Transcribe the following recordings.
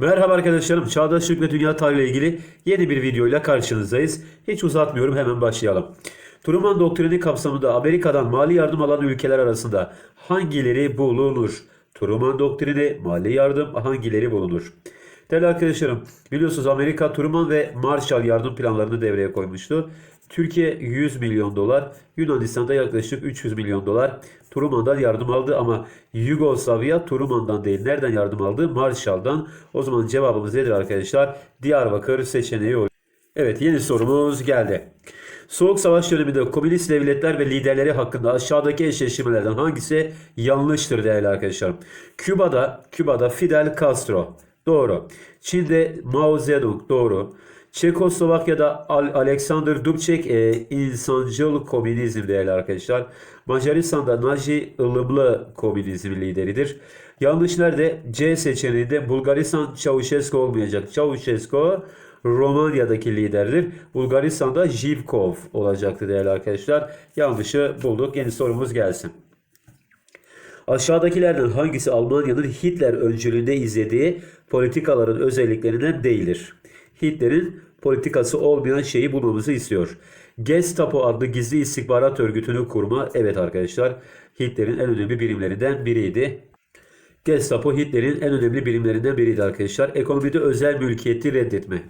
Merhaba arkadaşlarım. Çağdaşlık ve dünya tarihi ile ilgili yeni bir videoyla karşınızdayız. Hiç uzatmıyorum hemen başlayalım. Truman doktrini kapsamında Amerika'dan mali yardım alan ülkeler arasında hangileri bulunur? Truman doktrini, mali yardım hangileri bulunur? Değerli arkadaşlarım, biliyorsunuz Amerika Truman ve Marshall yardım planlarını devreye koymuştu. Türkiye 100 milyon dolar, Yunanistan'da yaklaşık 300 milyon dolar Truman'dan yardım aldı ama Yugoslavya Truman'dan değil. Nereden yardım aldı? Marshall'dan. O zaman cevabımız nedir arkadaşlar? Diyarbakır seçeneği oluyor. Evet yeni sorumuz geldi. Soğuk Savaş döneminde komünist devletler ve liderleri hakkında aşağıdaki eşleştirmelerden hangisi yanlıştır değerli arkadaşlarım? Küba'da Küba'da Fidel Castro doğru. Çin'de Mao Zedong doğru. Çekoslovakya'da Al- Alexander Dubček e, insancıl komünizm değerli arkadaşlar. Macaristan'da Naci ılımlı komünizm lideridir. Yanlış nerede? C seçeneğinde Bulgaristan Çavuşescu olmayacak. Çavuşescu Romanya'daki liderdir. Bulgaristan'da Zhivkov olacaktı değerli arkadaşlar. Yanlışı bulduk. Yeni sorumuz gelsin. Aşağıdakilerden hangisi Almanya'nın Hitler öncülüğünde izlediği politikaların özelliklerinden değildir? Hitler'in politikası olmayan şeyi bulmamızı istiyor. Gestapo adlı gizli istihbarat örgütünü kurma. Evet arkadaşlar Hitler'in en önemli birimlerinden biriydi. Gestapo Hitler'in en önemli birimlerinden biriydi arkadaşlar. Ekonomide özel mülkiyeti reddetme.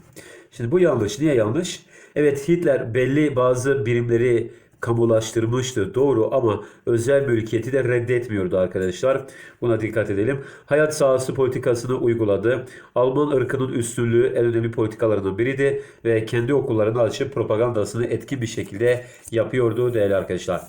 Şimdi bu yanlış. Niye yanlış? Evet Hitler belli bazı birimleri kamulaştırmıştı doğru ama özel mülkiyeti de reddetmiyordu arkadaşlar. Buna dikkat edelim. Hayat sahası politikasını uyguladı. Alman ırkının üstünlüğü en önemli politikalarından biriydi ve kendi okullarını açıp propagandasını etkin bir şekilde yapıyordu değerli arkadaşlar.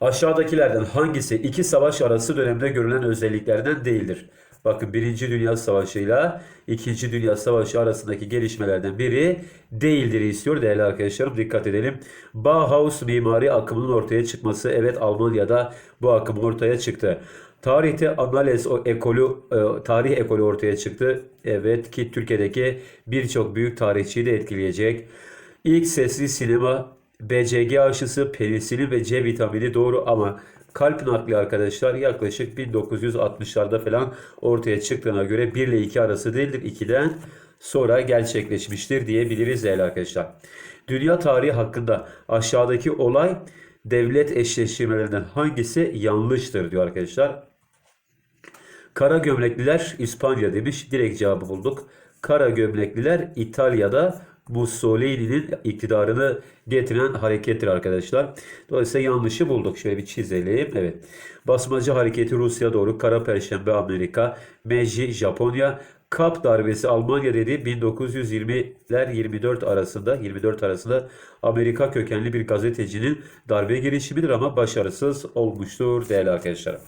Aşağıdakilerden hangisi iki savaş arası dönemde görülen özelliklerden değildir? Bakın Birinci Dünya Savaşı ile İkinci Dünya Savaşı arasındaki gelişmelerden biri değildir istiyor değerli arkadaşlarım. Dikkat edelim. Bauhaus mimari akımının ortaya çıkması. Evet Almanya'da bu akım ortaya çıktı. Tarihte Anales o ekolü, e, tarih ekolü ortaya çıktı. Evet ki Türkiye'deki birçok büyük tarihçiyi de etkileyecek. İlk sesli sinema BCG aşısı, penisilin ve C vitamini doğru ama kalp nakli arkadaşlar yaklaşık 1960'larda falan ortaya çıktığına göre 1 ile 2 arası değildir. 2'den sonra gerçekleşmiştir diyebiliriz değerli arkadaşlar. Dünya tarihi hakkında aşağıdaki olay devlet eşleştirmelerinden hangisi yanlıştır diyor arkadaşlar. Kara gömlekliler İspanya demiş. Direkt cevabı bulduk. Kara gömlekliler İtalya'da Mussolini'nin iktidarını getiren harekettir arkadaşlar. Dolayısıyla yanlışı bulduk. Şöyle bir çizelim. Evet. Basmacı hareketi Rusya doğru. Kara Perşembe Amerika. Meiji Japonya. Kap darbesi Almanya dedi 1920'ler 24 arasında 24 arasında Amerika kökenli bir gazetecinin darbe girişimidir ama başarısız olmuştur değerli arkadaşlar.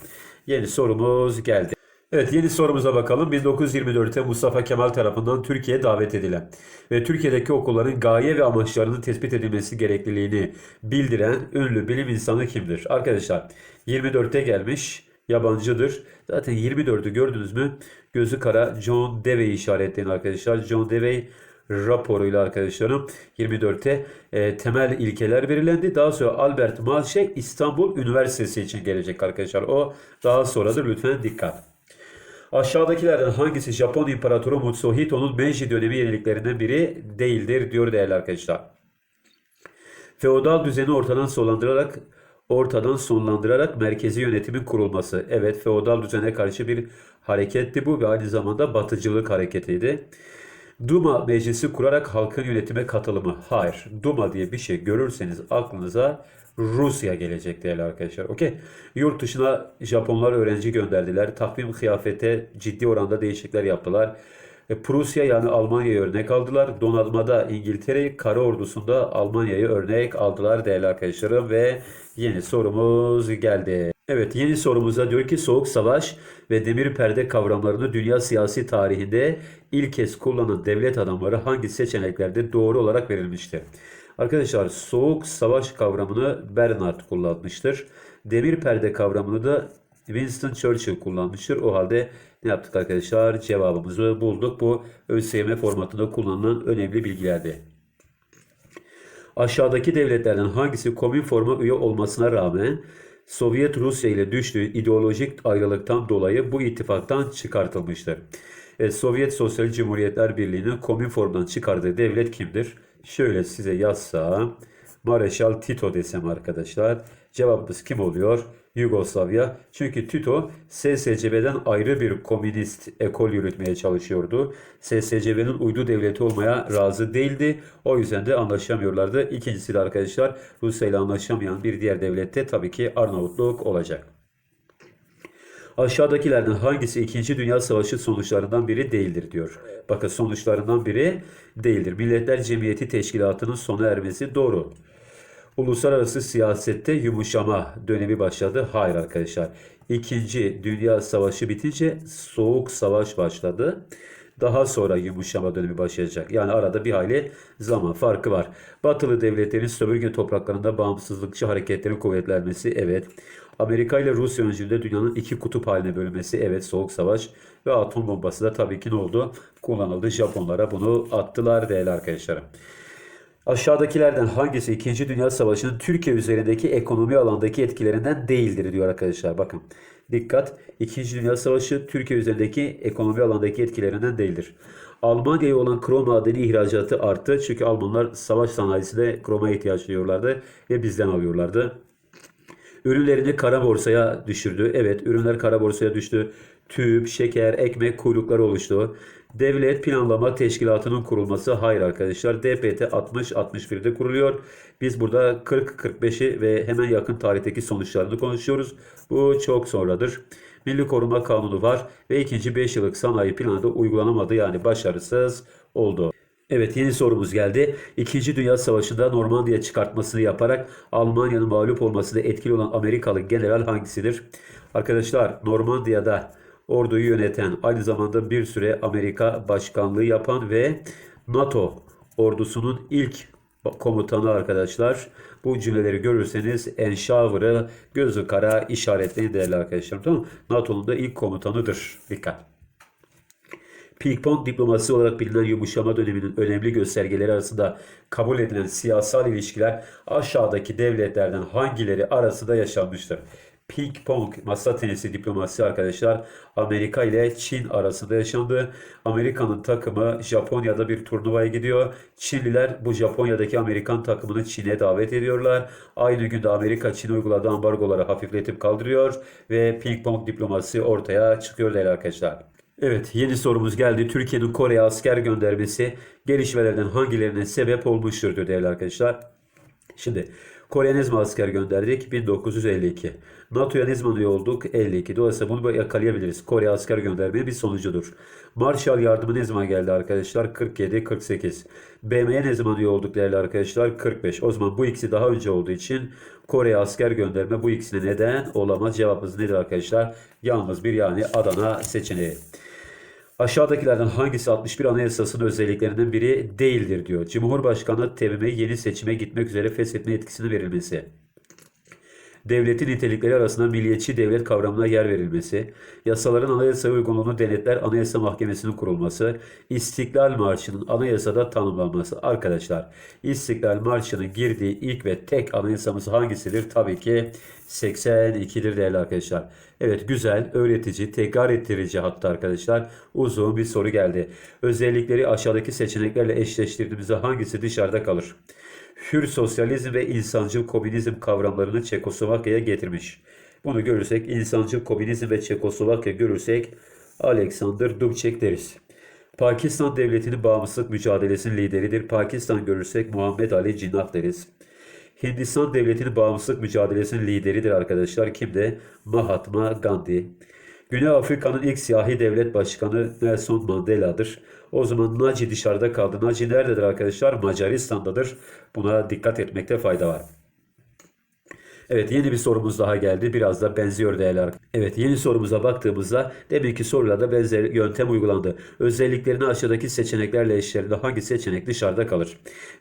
Yeni sorumuz geldi. Evet yeni sorumuza bakalım. 1924'te Mustafa Kemal tarafından Türkiye'ye davet edilen ve Türkiye'deki okulların gaye ve amaçlarının tespit edilmesi gerekliliğini bildiren ünlü bilim insanı kimdir? Arkadaşlar 24'te gelmiş yabancıdır. Zaten 24'ü gördünüz mü? Gözü kara John Dewey işaretleyin arkadaşlar. John Dewey raporuyla arkadaşlarım 24'te e, temel ilkeler belirlendi. Daha sonra Albert Malşe İstanbul Üniversitesi için gelecek arkadaşlar. O daha sonradır lütfen dikkat. Aşağıdakilerden hangisi Japon İmparatoru Mutsuhito'nun Meiji dönemi yeniliklerinden biri değildir diyor değerli arkadaşlar. Feodal düzeni ortadan sonlandırarak ortadan sonlandırarak merkezi yönetimin kurulması. Evet feodal düzene karşı bir hareketti bu ve aynı zamanda batıcılık hareketiydi. Duma meclisi kurarak halkın yönetime katılımı. Hayır. Duma diye bir şey görürseniz aklınıza Rusya gelecek değerli arkadaşlar. Okey. Yurt dışına Japonlar öğrenci gönderdiler. Takvim kıyafete ciddi oranda değişiklikler yaptılar. E, Prusya yani Almanya'yı örnek aldılar. Donanmada İngiltere, kara ordusunda Almanya'yı örnek aldılar değerli arkadaşlarım ve yeni sorumuz geldi. Evet yeni sorumuza diyor ki Soğuk Savaş ve Demir Perde kavramlarını dünya siyasi tarihinde ilk kez kullanan devlet adamları hangi seçeneklerde doğru olarak verilmiştir? Arkadaşlar Soğuk Savaş kavramını Bernard kullanmıştır. Demir Perde kavramını da Winston Churchill kullanmıştır. O halde ne yaptık arkadaşlar? Cevabımızı bulduk. Bu ÖSYM formatında kullanılan önemli bilgilerdi. Aşağıdaki devletlerden hangisi komün forma üye olmasına rağmen Sovyet Rusya ile düştüğü ideolojik ayrılıktan dolayı bu ittifaktan çıkartılmıştır. Evet, Sovyet Sosyal Cumhuriyetler Birliği'nin Komünform'dan çıkardığı devlet kimdir? Şöyle size yazsam, Mareşal Tito desem arkadaşlar. Cevabımız kim oluyor? Yugoslavya. Çünkü Tito SSCB'den ayrı bir komünist ekol yürütmeye çalışıyordu. SSCB'nin uydu devleti olmaya razı değildi. O yüzden de anlaşamıyorlardı. İkincisi de arkadaşlar Rusya ile anlaşamayan bir diğer devlette tabii ki Arnavutluk olacak. Aşağıdakilerden hangisi 2. Dünya Savaşı sonuçlarından biri değildir diyor. Bakın sonuçlarından biri değildir. Milletler Cemiyeti Teşkilatı'nın sona ermesi doğru. Uluslararası siyasette yumuşama dönemi başladı. Hayır arkadaşlar. İkinci Dünya Savaşı bitince Soğuk Savaş başladı. Daha sonra yumuşama dönemi başlayacak. Yani arada bir hayli zaman farkı var. Batılı devletlerin sömürge topraklarında bağımsızlıkçı hareketlerin kuvvetlenmesi evet. Amerika ile Rusya öncülüğünde dünyanın iki kutup haline bölünmesi evet soğuk savaş ve atom bombası da tabii ki ne oldu? Kullanıldı. Japonlara bunu attılar değerli arkadaşlarım. Aşağıdakilerden hangisi 2. Dünya Savaşı'nın Türkiye üzerindeki ekonomi alandaki etkilerinden değildir diyor arkadaşlar. Bakın dikkat 2. Dünya Savaşı Türkiye üzerindeki ekonomi alandaki etkilerinden değildir. Almanya'ya olan krom madeni ihracatı arttı. Çünkü Almanlar savaş sanayisinde kroma ihtiyaç duyuyorlardı ve bizden alıyorlardı. Ürünlerini kara borsaya düşürdü. Evet ürünler kara borsaya düştü. Tüp, şeker, ekmek kuyrukları oluştu. Devlet Planlama Teşkilatı'nın kurulması hayır arkadaşlar. DPT 60-61'de kuruluyor. Biz burada 40-45'i ve hemen yakın tarihteki sonuçlarını konuşuyoruz. Bu çok sonradır. Milli Koruma Kanunu var ve ikinci 5 yıllık sanayi planı da uygulanamadı yani başarısız oldu. Evet yeni sorumuz geldi. İkinci Dünya Savaşı'nda Normandiya çıkartmasını yaparak Almanya'nın mağlup olmasında etkili olan Amerikalı general hangisidir? Arkadaşlar Normandiya'da orduyu yöneten aynı zamanda bir süre Amerika başkanlığı yapan ve NATO ordusunun ilk komutanı arkadaşlar. Bu cümleleri görürseniz Enşavır'ı gözü kara işaretleyin değerli arkadaşlarım. Tamam? NATO'nun da ilk komutanıdır. Dikkat. Ping-pong diplomasi olarak bilinen yumuşama döneminin önemli göstergeleri arasında kabul edilen siyasal ilişkiler aşağıdaki devletlerden hangileri arasında yaşanmıştır? Ping-pong masa tenisi diplomasi arkadaşlar Amerika ile Çin arasında yaşandı. Amerika'nın takımı Japonya'da bir turnuvaya gidiyor. Çinliler bu Japonya'daki Amerikan takımını Çin'e davet ediyorlar. Aynı günde Amerika Çin'e uyguladığı ambargoları hafifletip kaldırıyor ve ping-pong diplomasi ortaya çıkıyor değerli arkadaşlar. Evet yeni sorumuz geldi. Türkiye'nin Kore'ye asker göndermesi gelişmelerden hangilerine sebep olmuştur diyor değerli arkadaşlar. Şimdi Kore'ye ne zaman asker gönderdik? 1952. NATO'ya ne zaman üye olduk? 52. Dolayısıyla bunu yakalayabiliriz. Kore'ye asker göndermenin bir sonucudur. Marshall yardımı ne zaman geldi arkadaşlar? 47, 48. BM'ye ne zaman üye olduk değerli arkadaşlar? 45. O zaman bu ikisi daha önce olduğu için Kore'ye asker gönderme bu ikisine neden olamaz. Cevabımız nedir arkadaşlar? Yalnız bir yani Adana seçeneği. Aşağıdakilerden hangisi 61 Anayasası'nın özelliklerinden biri değildir diyor. Cumhurbaşkanı TBMM'ye yeni seçime gitmek üzere feshetme etkisini verilmesi. Devletin nitelikleri arasında milliyetçi devlet kavramına yer verilmesi, yasaların anayasaya uygunluğunu denetler Anayasa Mahkemesi'nin kurulması, İstiklal Marşı'nın anayasada tanımlanması. Arkadaşlar, İstiklal Marşı'nın girdiği ilk ve tek anayasamız hangisidir? Tabii ki 82'dir değerli arkadaşlar. Evet güzel, öğretici, tekrar ettirici hatta arkadaşlar uzun bir soru geldi. Özellikleri aşağıdaki seçeneklerle eşleştirdiğimizde hangisi dışarıda kalır? Hür sosyalizm ve insancıl komünizm kavramlarını Çekoslovakya'ya getirmiş. Bunu görürsek insancıl komünizm ve Çekoslovakya görürsek Alexander Dubček deriz. Pakistan devletinin bağımsızlık mücadelesinin lideridir. Pakistan görürsek Muhammed Ali Cinnah deriz. Hindistan devletinin bağımsızlık mücadelesinin lideridir arkadaşlar. Kim de? Mahatma Gandhi. Güney Afrika'nın ilk siyahi devlet başkanı Nelson Mandela'dır. O zaman Naci dışarıda kaldı. Naci nerededir arkadaşlar? Macaristan'dadır. Buna dikkat etmekte fayda var. Evet yeni bir sorumuz daha geldi. Biraz da benziyor değerli arkadaşlar. Evet yeni sorumuza baktığımızda demek ki sorularda benzer yöntem uygulandı. Özelliklerini aşağıdaki seçeneklerle eşlerinde hangi seçenek dışarıda kalır?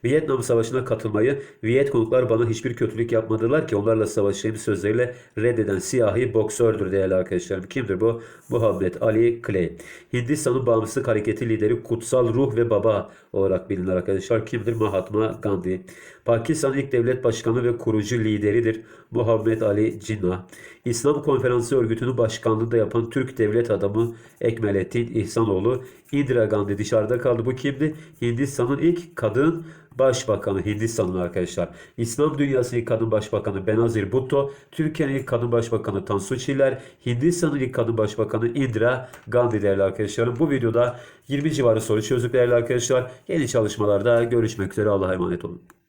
Vietnam Savaşı'na katılmayı Vietconglar bana hiçbir kötülük yapmadılar ki onlarla savaşayım sözleriyle reddeden siyahi boksördür değerli arkadaşlarım. Kimdir bu? Muhammed Ali Clay. Hindistan'ın bağımsızlık hareketi lideri kutsal ruh ve baba olarak bilinir arkadaşlar. Kimdir? Mahatma Gandhi. Pakistan ilk devlet başkanı ve kurucu lideridir. Muhammed Ali Cinnah. İslam Konferansı Örgütü'nün başkanlığını da yapan Türk devlet adamı Ekmelettin İhsanoğlu. Indira Gandhi dışarıda kaldı. Bu kimdi? Hindistan'ın ilk kadın başbakanı Hindistan'ın arkadaşlar. İslam dünyasının ilk kadın başbakanı Benazir Bhutto. Türkiye'nin ilk kadın başbakanı Tansu Çiller. Hindistan'ın ilk kadın başbakanı Indira Gandhi değerli arkadaşlarım. Bu videoda 20 civarı soru çözdük değerli arkadaşlar. Yeni çalışmalarda görüşmek üzere. Allah'a emanet olun.